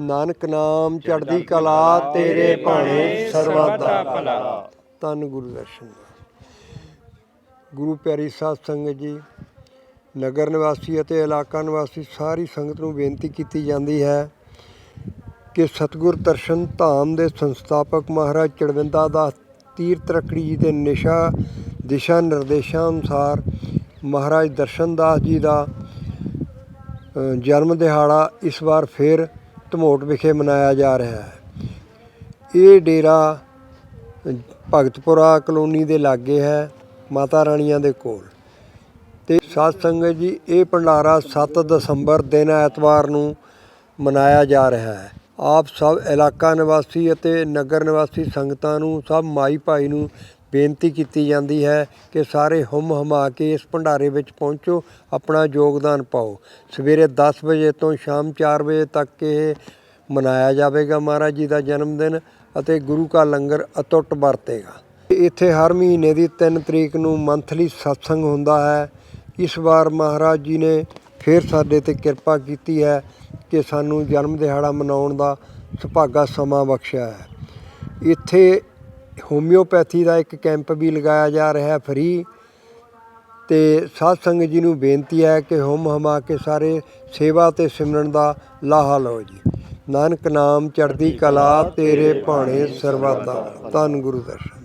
ਨਾਨਕ ਨਾਮ ਚੜ੍ਹਦੀ ਕਲਾ ਤੇਰੇ ਭਾਣੇ ਸਰਬੱਤ ਦਾ ਭਲਾ। ਧੰਨ ਗੁਰੂ ਦਰਸ਼ਨ ਗੁਰੂ ਪਿਆਰੀ ਸਾਧ ਸੰਗਤ ਜੀ ਨਗਰ ਨਿਵਾਸੀ ਅਤੇ ਇਲਾਕਾ ਨਿਵਾਸੀ ਸਾਰੀ ਸੰਗਤ ਨੂੰ ਬੇਨਤੀ ਕੀਤੀ ਜਾਂਦੀ ਹੈ ਕਿ ਸਤਿਗੁਰ ਦਰਸ਼ਨ ਧਾਮ ਦੇ ਸੰਸਥਾਪਕ ਮਹਾਰਾਜ ਚੜਵਿੰਦਾ ਦਾਸ ਤੀਰਥ ਰਕੜੀ ਜੀ ਦੇ ਨਿਸ਼ਾ ਦਿਸ਼ਾ ਨਿਰਦੇਸ਼ਾਂ ਅਨੁਸਾਰ ਮਹਾਰਾਜ ਦਰਸ਼ਨ ਦਾਸ ਜੀ ਦਾ ਜਨਮ ਦਿਹਾੜਾ ਇਸ ਵਾਰ ਫਿਰ ਧਮੋਟ ਵਿਖੇ ਮਨਾਇਆ ਜਾ ਰਿਹਾ ਹੈ। ਇਹ ਡੇਰਾ ਭਗਤਪੁਰਾ ਕਲੋਨੀ ਦੇ ਲਾਗੇ ਹੈ, ਮਾਤਾ ਰਾਣੀਆਂ ਦੇ ਕੋਲ। ਤੇ ਸਾਧ ਸੰਗਤ ਜੀ, ਇਹ ਭੰਡਾਰਾ 7 ਦਸੰਬਰ ਦਿਨ ਐਤਵਾਰ ਨੂੰ ਮਨਾਇਆ ਜਾ ਰਿਹਾ ਹੈ। ਆਪ ਸਭ ਇਲਾਕਾ ਨਿਵਾਸੀ ਅਤੇ ਨਗਰ ਨਿਵਾਸੀ ਸੰਗਤਾਂ ਨੂੰ, ਸਭ ਮਾਈ ਭਾਈ ਨੂੰ ਬੇਨਤੀ ਕੀਤੀ ਜਾਂਦੀ ਹੈ ਕਿ ਸਾਰੇ ਹੁੰਮ ਹਮਾ ਕੇ ਇਸ ਭੰਡਾਰੇ ਵਿੱਚ ਪਹੁੰਚੋ, ਆਪਣਾ ਯੋਗਦਾਨ ਪਾਓ। ਸਵੇਰੇ 10 ਵਜੇ ਤੋਂ ਸ਼ਾਮ 4 ਵਜੇ ਤੱਕ ਇਹ ਮਨਾਇਆ ਜਾਵੇਗਾ ਮਹਾਰਾਜ ਜੀ ਦਾ ਜਨਮ ਦਿਨ ਅਤੇ ਗੁਰੂ ਕਾ ਲੰਗਰ ਅਟੁੱਟ ਵਰਤੇਗਾ। ਇੱਥੇ ਹਰ ਮਹੀਨੇ ਦੀ 3 ਤਰੀਕ ਨੂੰ ਮੰਥਲੀ ਸਤਸੰਗ ਹੁੰਦਾ ਹੈ। ਇਸ ਵਾਰ ਮਹਾਰਾਜ ਜੀ ਨੇ ਫਿਰ ਸਾਡੇ ਤੇ ਕਿਰਪਾ ਕੀਤੀ ਹੈ ਕਿ ਸਾਨੂੰ ਜਨਮ ਦਿਹਾੜਾ ਮਨਾਉਣ ਦਾ ਸੁਭਾਗਾ ਸਮਾਂ ਬਖਸ਼ਿਆ ਹੈ। ਇੱਥੇ ਹੋਮਿਓਪੈਥੀ ਦਾ ਇੱਕ ਕੈਂਪ ਵੀ ਲਗਾਇਆ ਜਾ ਰਿਹਾ ਹੈ ਫ੍ਰੀ। ਤੇ ਸਾਧ ਸੰਗਤ ਜੀ ਨੂੰ ਬੇਨਤੀ ਹੈ ਕਿ ਹੁਮ ਹਮਾ ਕੇ ਸਾਰੇ ਸੇਵਾ ਤੇ ਸਿਮਰਨ ਦਾ ਲਾਹਾ ਲਓ ਜੀ। ਨਾਨਕ ਨਾਮ ਚੜ੍ਹਦੀ ਕਲਾ ਤੇਰੇ ਭਾਣੇ ਸਰਬੱਤ ਧੰਨ ਗੁਰੂ ਦਰਸ਼ਨ।